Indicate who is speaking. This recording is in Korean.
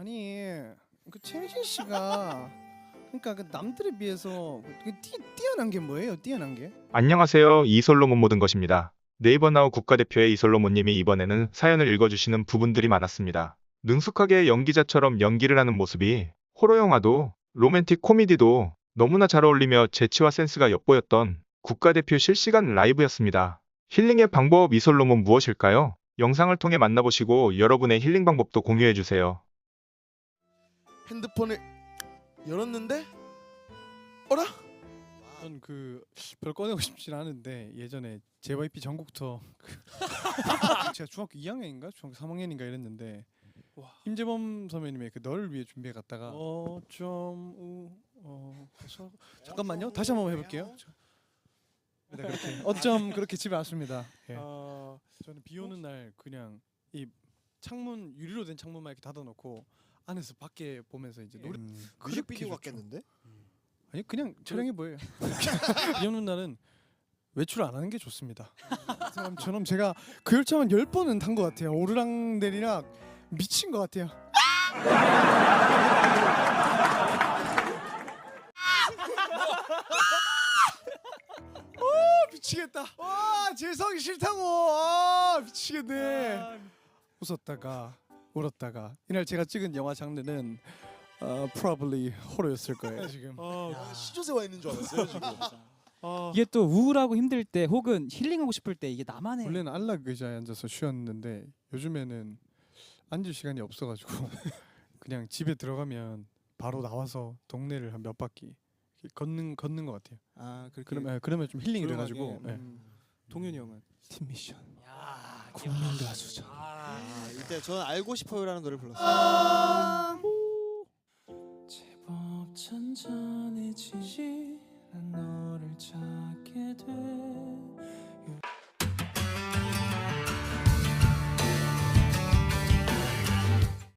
Speaker 1: 아니 그 최민신 씨가 그러니까 그 남들에 비해서 그 뛰, 뛰어난 게 뭐예요? 뛰어난 게?
Speaker 2: 안녕하세요. 이솔로몬 모든 것입니다. 네이버 나우 국가대표의 이솔로몬님이 이번에는 사연을 읽어주시는 부분들이 많았습니다. 능숙하게 연기자처럼 연기를 하는 모습이 호러 영화도 로맨틱 코미디도 너무나 잘 어울리며 재치와 센스가 엿보였던 국가대표 실시간 라이브였습니다. 힐링의 방법 이솔로몬 무엇일까요? 영상을 통해 만나보시고 여러분의 힐링 방법도 공유해주세요.
Speaker 3: 핸드폰을 열었는데 어라?
Speaker 1: 전그 별 꺼내고 싶진 않은데 예전에 JYP 전국 투어 그 제가 중학교 2학년인가 중학교 3학년인가 이랬는데 임재범 선배님의 그 너를 위해 준비해 갔다가 어쩜 우 어, 잠깐만요 다시 한번 해볼게요. 네, 그렇게 어쩜 그렇게 집에 왔습니다. 예.
Speaker 3: 아,
Speaker 1: 저는 비 오는 날 그냥 이 창문 유리로 된 창문만 이렇게 닫아놓고 안에서 밖에 보면서 이제 노래
Speaker 3: 음,
Speaker 1: 그렇게
Speaker 3: 뮤직비디오
Speaker 1: 좋죠.
Speaker 3: 같겠는데?
Speaker 1: 아니 그냥 촬영해 보여요. 비 오는 날은 외출 안 하는 게 좋습니다. 그 사람처럼 제가 그 열차 한열 번은 탄 것 같아요. 오르락 내리락 미친 것 같아요. 어, 미치겠다. 와 재성이 싫다고. 아 미치겠네. 웃었다가 울었다가 이날 제가 찍은 영화 장르는 어, probably 호러였을 거예요 지금.
Speaker 3: 아, 시조새 와 있는 줄 알았어요 지금.
Speaker 1: 아,
Speaker 4: 이게 또 우울하고 힘들 때 혹은 힐링하고 싶을 때 이게 나만의
Speaker 1: 원래는 안락 의자에 앉아서 쉬었는데 요즘에는 앉을 시간이 없어가지고 그냥 집에 들어가면 바로 나와서 동네를 한 몇 바퀴 이렇게 걷는 걷는 것 같아요.
Speaker 4: 아 그렇게
Speaker 1: 그러면 그러면 좀 힐링이
Speaker 4: 조용하게,
Speaker 1: 돼가지고 예.
Speaker 4: 음. 동현이 형은
Speaker 1: 팀 미션.
Speaker 4: 야,
Speaker 1: 국민 가수죠.
Speaker 3: 아, 이 때 저는 알고 싶어요라는 노래를 불렀어요.
Speaker 4: 제법 잔잔해지지 난 너를 찾